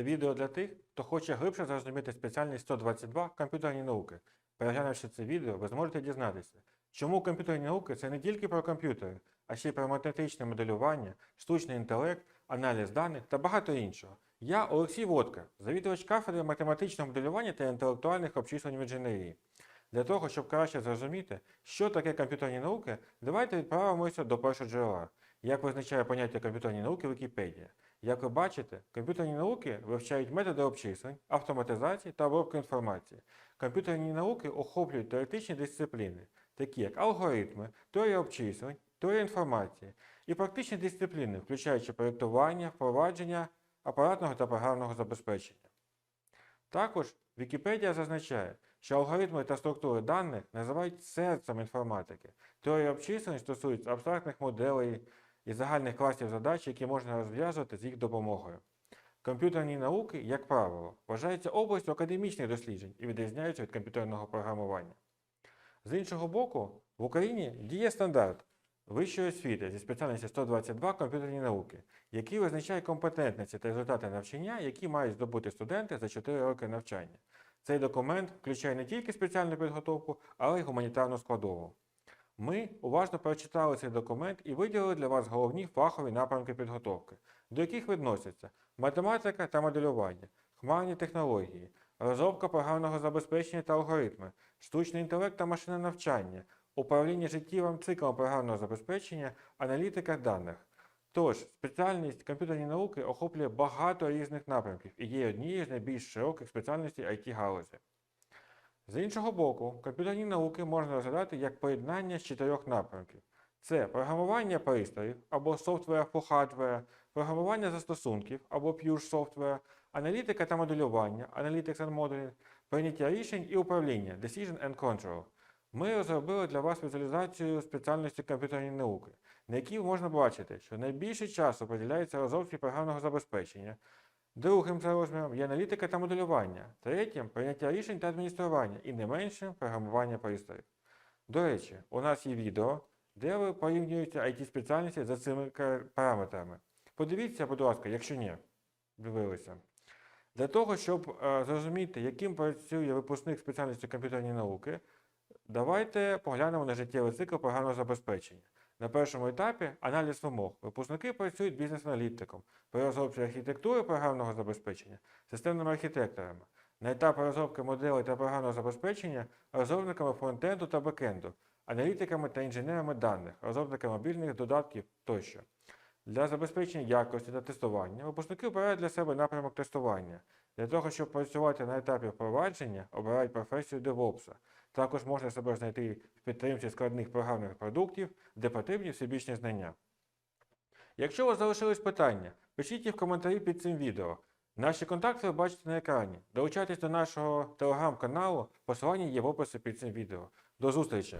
Це відео для тих, хто хоче глибше зрозуміти спеціальність 122 комп'ютерні науки. Переглянувши це відео, ви зможете дізнатися, чому комп'ютерні науки це не тільки про комп'ютери, а ще й про математичне моделювання, штучний інтелект, аналіз даних та багато іншого. Я Олексій Водка, завідувач кафедри математичного моделювання та інтелектуальних обчислень в інженерії. Для того, щоб краще зрозуміти, що таке комп'ютерні науки, давайте відправимося до першого джерела. Як визначає поняття комп'ютерні науки Вікіпедія? Як ви бачите, комп'ютерні науки вивчають методи обчислень, автоматизації та обробки інформації. Комп'ютерні науки охоплюють теоретичні дисципліни, такі як алгоритми, теорія обчислень, теорія інформації, і практичні дисципліни, включаючи проєктування, впровадження апаратного та програмного забезпечення. Також Вікіпедія зазначає, що алгоритми та структури даних називають серцем інформатики. Теорія обчислень стосується абстрактних моделей і загальних класів задач, які можна розв'язувати з їх допомогою. Комп'ютерні науки, як правило, вважаються областю академічних досліджень і відрізняються від комп'ютерного програмування. З іншого боку, в Україні діє стандарт вищої освіти зі спеціальності 122 комп'ютерні науки, який визначає компетентності та результати навчання, які мають здобути студенти за 4 роки навчання. Цей документ включає не тільки спеціальну підготовку, але й гуманітарну складову. Ми уважно прочитали цей документ і виділили для вас головні фахові напрямки підготовки, до яких відносяться математика та моделювання, хмарні технології, розробка програмного забезпечення та алгоритми, штучний інтелект та машинне навчання, управління життєвим циклом програмного забезпечення, аналітика даних. Тож, спеціальність комп'ютерні науки охоплює багато різних напрямків і є однією з найбільш широких спеціальностей it галузі. З іншого боку, комп'ютерні науки можна розглядати як поєднання з чотирьох напрямків: це програмування пристроїв або software for hardware, програмування застосунків або pure software, аналітика та моделювання, analytics and modeling, прийняття рішень і управління decision and control. Ми розробили для вас візуалізацію спеціальності комп'ютерні науки, на якій можна бачити, що найбільше часу приділяється розробці програмного забезпечення. Другим за розміром є аналітика та моделювання, третім прийняття рішень та адміністрування і не меншим програмування пристроїв. До речі, у нас є відео, де ви порівнюєте it спеціальності за цими параметрами. Подивіться, будь ласка, якщо ні, дивилися. Для того, щоб е, зрозуміти, яким працює випускник спеціальності комп'ютерні науки, давайте поглянемо на життєвий цикл програмного забезпечення. На першому етапі аналіз вимог. Випускники працюють бізнес-аналітиком при розробці архітектури програмного забезпечення системними архітекторами. На етапі розробки моделей та програмного забезпечення розробниками фронтенду та бекенду, аналітиками та інженерами даних, розробниками мобільних додатків тощо. Для забезпечення якості та тестування випускники обирають для себе напрямок тестування. Для того, щоб працювати на етапі впровадження, обирають професію DevOps. Також можна себе знайти в підтримці складних програмних продуктів, де потрібні всебічні знання. Якщо у вас залишились питання, пишіть їх в коментарі під цим відео. Наші контакти ви бачите на екрані. Долучайтесь до нашого телеграм-каналу, посилання є в описі під цим відео. До зустрічі!